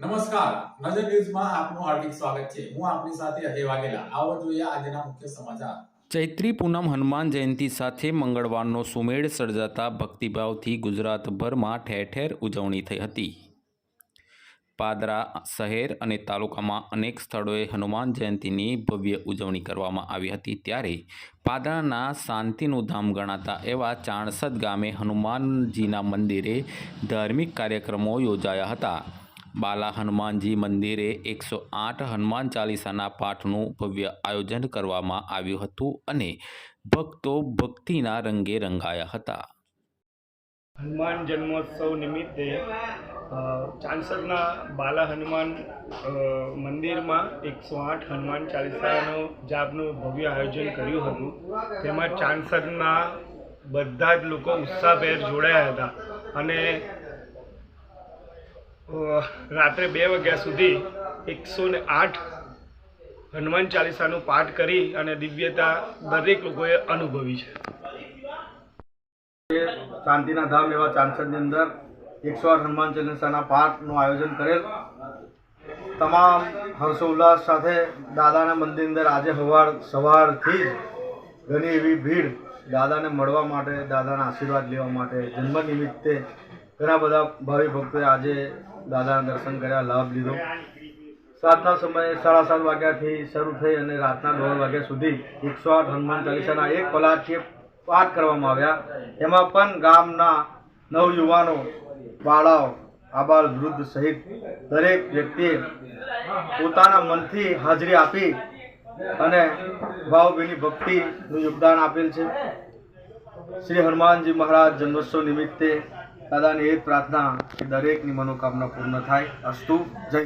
નમસ્કાર. નજર ન્યૂઝમાં આપનું હાર્દિક સ્વાગત છે. હું આપની સાથે અજય વાઘેલા. આવો જોઈએ આજના મુખ્ય સમાચાર. ચૈત્રી પૂનમ હનુમાન જયંતિ સાથે મંગળવારનો સુમેળ સર્જાતા ભક્તિભાવથી ગુજરાતભરમાં ઠેર ઠેર ઉજવણી થઈ હતી. પાદરા શહેર અને તાલુકામાં અનેક સ્થળોએ હનુમાન જયંતિની ભવ્ય ઉજવણી કરવામાં આવી હતી. ત્યારે પાદરાના શાંતિનું ધામ ગણાતા એવા ચાણસદ ગામે હનુમાનજીના મંદિરે ધાર્મિક કાર્યક્રમો યોજાયા હતા. બાલા હનુમાનજી મંદિરે એકસો આઠ હનુમાન ચાલીસાના પાઠનું ભવ્ય આયોજન કરવામાં આવ્યું હતું અને ભક્તો ભક્તિના રંગે રંગાયા હતા. હનુમાન જન્મોત્સવ નિમિત્તે ચાંસદના બાલા હનુમાન મંદિરમાં એકસો આઠ હનુમાન ચાલીસાનો જાપનું ભવ્ય આયોજન કર્યું હતું. તેમાં ચાંસદના બધા જ લોકો ઉત્સાહભેર જોડાયા હતા અને રાત્રે બે વાગ્યા સુધી એકસો ને આઠ હનુમાન ચાલીસાનું પાઠ કરી અને દિવ્યતા દરેક લોકોએ અનુભવી છે. શાંતિના ધામ એવા ચાંસદની અંદર એકસો આઠ હનુમાન ચાલીસાના પાઠનું આયોજન કરેલ. તમામ હર્ષોલ્લાસ સાથે દાદાના મંદિરની અંદર આજે સવાર સવારથી જ ઘણી એવી ભીડ દાદાને મળવા માટે, દાદાના આશીર્વાદ લેવા માટે જન્મ નિમિત્તે ઘણા બધા ભાવિ ભક્તોએ આજે દાદાના દર્શન કર્યા, લાભ લીધો. સાતના સમયે સાડા સાત વાગ્યાથી શરૂ થઈ અને રાતના દોઢ વાગ્યા સુધી એકસો આઠ હનુમાન ચાલીસાના એક કલાકથી પાઠ કરવામાં આવ્યા. એમાં પણ ગામના નવયુવાનો, બાળાઓ, આબાલ વૃદ્ધ સહિત દરેક વ્યક્તિએ પોતાના મનથી હાજરી આપી અને ભાવભીની ભક્તિનું યોગદાન આપેલ છે. શ્રી હનુમાનજી મહારાજ જન્મોત્સવ નિમિત્તે દાદાની એ પ્રાર્થના કે દરેકની મનોકામના પૂર્ણ થાય. અસ્તુ. જય